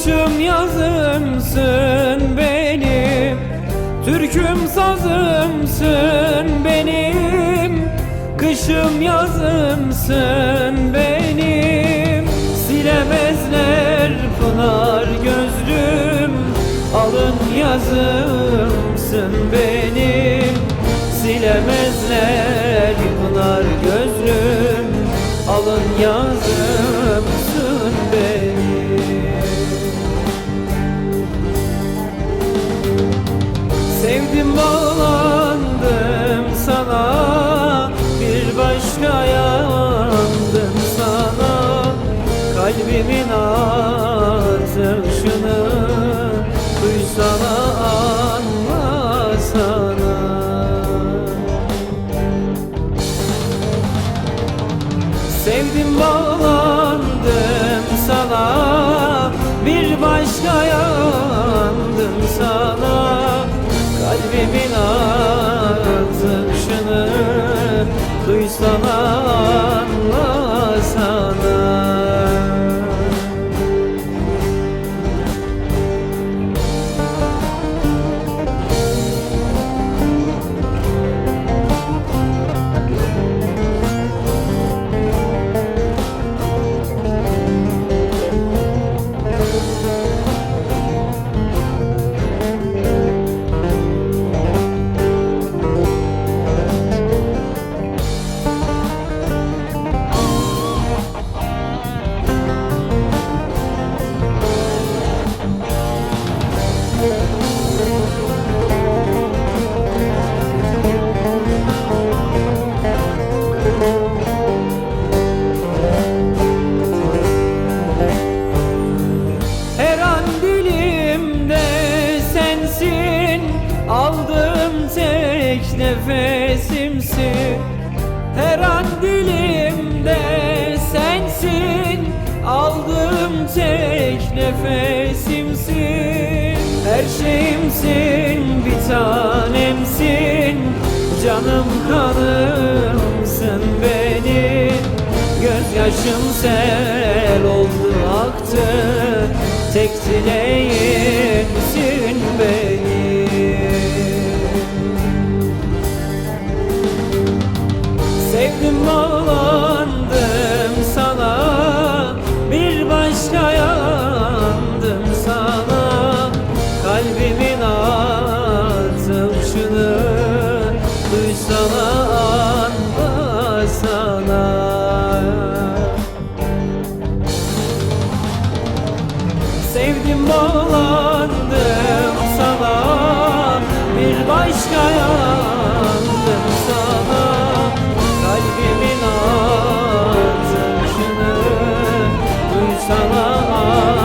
Başım yazımsın benim. Türküm sazımsın benim. Kışım yazımsın benim. Silemezler pınar gözlüm. Alın yazımsın benim. Silemezler pınar gözlüm. Alın yazımsın benim. Sevdim bağlandım sana Bir başka yandım sana. Kalbimin atışını Duysana anlasana Sevdim bağlandım sana Bir başka yandım sana nefesimsin Her an dilimde sensin. Aldığım tek nefesimsin. Her şeyimsin bir tanemsin. Canım kanımsın benim. Gözyaşım sel oldu aktı. Tek dileğimsin Sevdim bağlandım sana Bir başka yandım sana. Kalbimin atışını duysana.